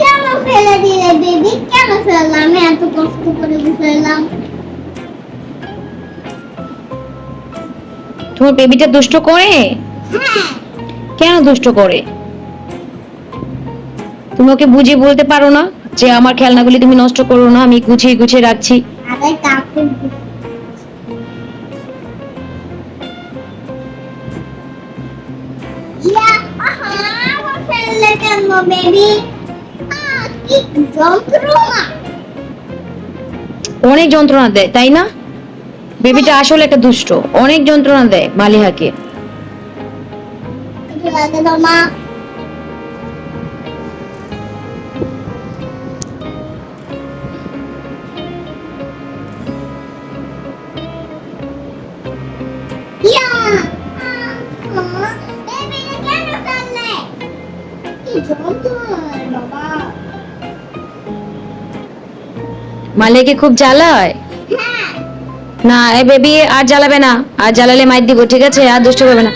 কেন ফেলে দিলে বেবি কেন ফেললাম? আমি এত কষ্ট করে ফেললাম। তোমার বেবিটা দুষ্ট করে? হ্যাঁ। কেন দুষ্ট করে? তুমি ওকে বুঝিয়ে বলতে পারো না যে আমার খেলনাগুলি তুমি নষ্ট করো না আমি গুছিয়ে গুছিয়ে রাখছি। ইয়া অনেক যন্ত্রণা দেয় তাই না? বেবিটা আসলে একটা দুষ্ট। অনেক যন্ত্রণা দেয় মালিহাকে। মা? মালিহাকে খুব জ্বালায়? হ্যাঁ। না এ বেবি আর জ্বালাবে না। আর জ্বালালে মাইর দিব ঠিক আছে? আর দুষ্ট করবে না।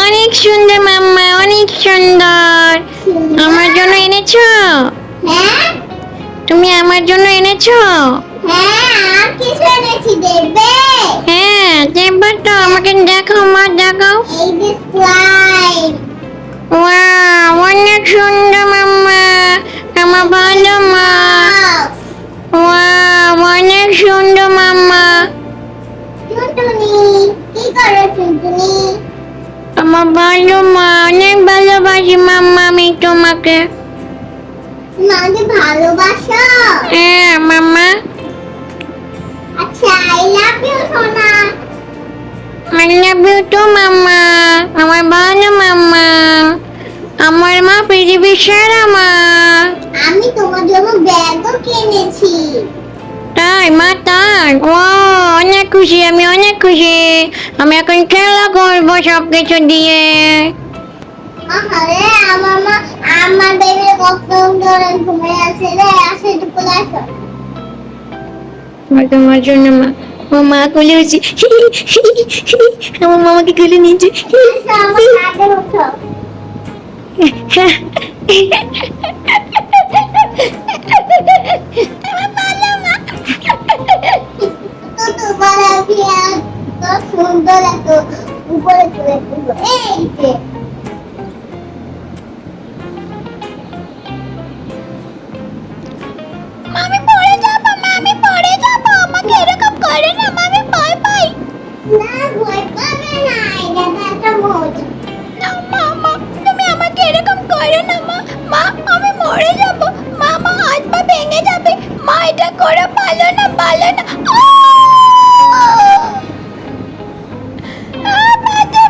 অনেক সুন্দর মাম্মা অনেক সুন্দর? আমার জন্য এনেছো? হ্যাঁ। তুমি আমার জন্য এনেছো? হ্যাঁ। হ্যাঁ তো আমাকে মা অনেক সুন্দর মাম্মা। আমার ভালো মা। অনেক সুন্দর মাম্মা। আমার ভালো মা অনেক ভালোবাসি মাম্মা আমি তোমাকে। মাকে ভালোবাসো? হ্যাঁ মাম্মা। আই লাভ ইউ সোনা। মাম্মা। আমার ভালো মাম্মা। আমার মা পৃথিবীর সেরা মা। আমি তোমার জন্য ব্যাগও কিনেছি। তাই মা তাই ও অনেক খুশি আমি অনেক খুশি। আমি এখন খেলা করব সব কিছু দিয়ে আরে আমার মা আমার বেবি কত ধরে ঘুমিয়ে আছে রে আসে একটু আসো। তোমার জন্য মা আমার মা কোলে উঠছি আমার মামাকে কোলে নিয়েছে সুন্দর এত উপরে তুলবো এই আমি ভয় পাই না ভয় পাবে না এটা একটা মজা। না মা মা তুমি আমাকে এরকম করো না মা। মা আমি মরে যাব। মা মা হাত পা ভেঙে যাবে। মা এটা করা ভালো না ভালো না। আহ! আহ, ব্যথা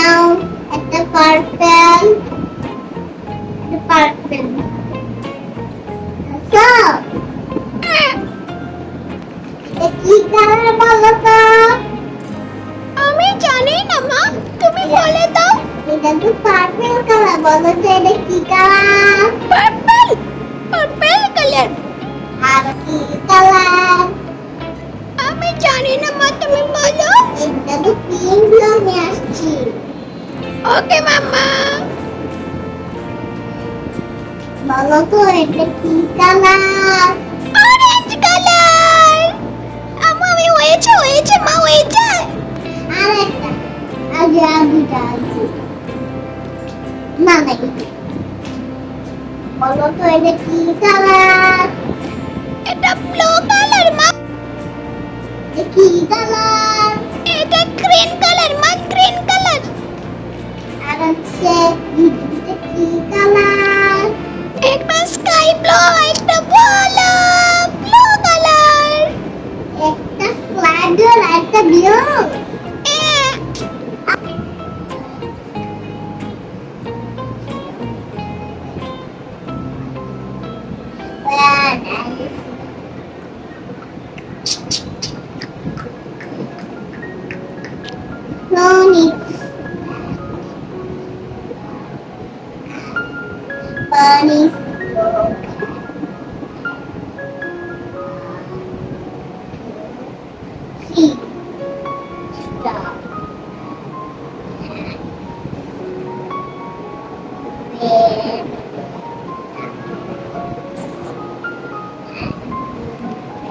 নাও একটা পার্পেল একটা পার্পেল। এটা কি কালার বলো তো? আমি জানি না মা। তুমি বলে দাও। এটা তো পার্পেল কালার বলো তো এটা কি কালার? Purple purple colour. আর কি কালার? আমি জানি না মা তুমি বলো। এটা তো পিঙ্ক রঙে আসছি। ওকে মাম্মা। বলো তো এটা কি কালার? Orange colour. আমা আমি হয়েছে হয়েছে মা হয়েছে। আর একটা আজ আর দুটা আছে। না না বলো তো এটা কি কালার? এটা ব্লু কালার মা। কি কালার? এটা গ্রিন কালার মা গ্রিন কালার। আর হচ্ছে এটা কি কালার একটা স্কাই ব্লু একটা বলো ব্লু কালার একটা স্লাইডার একটা বিয়র Stop.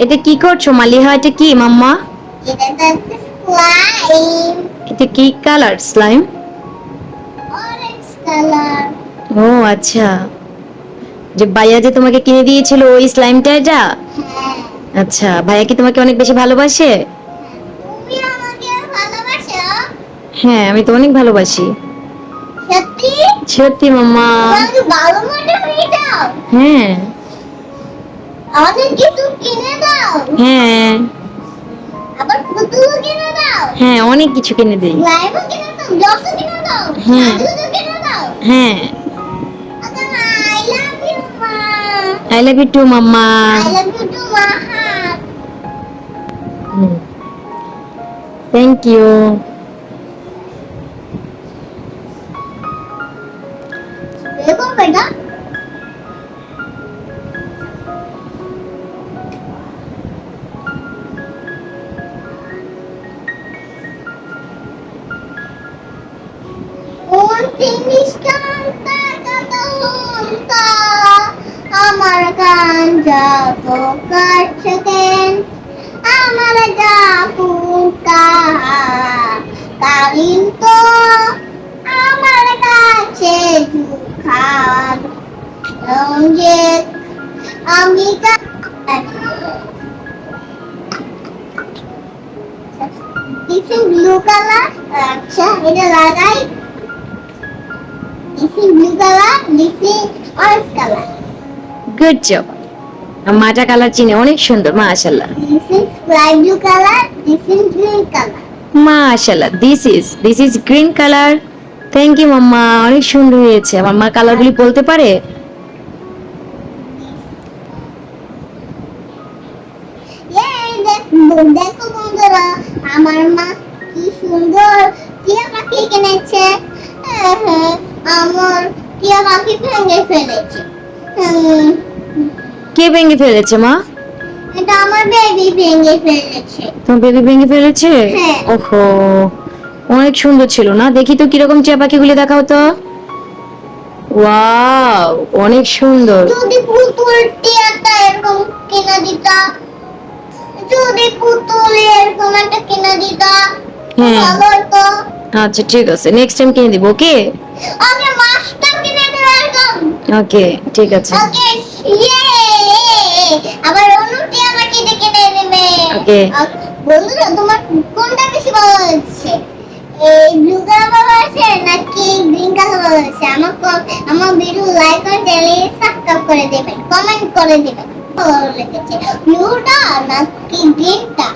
এটা কি করছ মালিহা? এটা কি মাম্মা. এটা কি কালার স্লাইম ও আচ্ছা। যে ভাইয়া যে তোমাকে কিনে দিয়েছিল ওই স্লাইমটা এটা হ্যাঁ। আচ্ছা ভাইয়া কি তোমাকে অনেক বেশি ভালোবাসে? হ্যাঁ আমি তো অনেক ভালোবাসি। সত্যি? সত্যি মাম্মা। ভালো মনে হয়ে হ্যাঁ। অনেক কিছু কিনে দাও। হ্যাঁ। আবার পুতুলও কিনে দাও। হ্যাঁ অনেক কিছু কিনে দিই। লাইভও কিনে দাও কিনে দাও হ্যাঁ। কিনে দাও। হ্যাঁ। আচ্ছা আই লাভ ইউ মা। I love you too mamma. I love you too মা হাত। থ্যাংক ইউ তিরিশটা কত ঘণ্টা আমার গান যত কাটছেন আমার যা পুতা কালিন তো আমার কাছে যে আমি ব্লু কালার আচ্ছা এটা লাগাই। This blue colour this orange colour good job মাটা কালার চিনে অনেক সুন্দর মাশাল্লাহ this is sky blue colour this is green colour মাশাল্লাহ this is this is green colour thank you মাম্মা অনেক সুন্দর হয়েছে। আমার মা কালারগুলি বলতে পারে এই দেখো বন্ধুরা আমার মা কি সুন্দর টিয়া পাখি কিনেছে। আমার টিয়া পাখি ভেঙে ফেলেছে। কে ভেঙে ফেলেছে মা? এটা আমার বেবি ভেঙে ফেলেছে। তোমার বেবি ভেঙে ফেলেছে? হ্যাঁ। ওহো অনেক সুন্দর ছিল না? দেখি তো কীরকম টিয়া পাখিগুলি দেখাও তো ওয়াও অনেক সুন্দর। যদি পুতুল টিয়াটা এরকম কিনে দিতা যদি পুতুল এরকম একটা কিনে দিতা। ভালো হতো আচ্ছা ঠিক আছে নেক্সট টাইম কিনে দিব ওকে ওকে মাস্টার কিনে দেবে এরকম ওকে ঠিক আছে। ওকে ইয়ে আবার অনুটি আমাকে. আ- বন্ধুরা তোমার কোনটা বেশি ভালো হচ্ছে এই ব্লু কালার ভালো হয়েছে নাকি গ্রিন কালার ভালো হয়েছে আমার আমার ভিডিও লাইক আর চ্যানেল সাবস্ক্রাইব করে দেবেন কমেন্ট করে দেবেন। ভালো লেগেছে ব্লুটা নাকি গ্রিনটা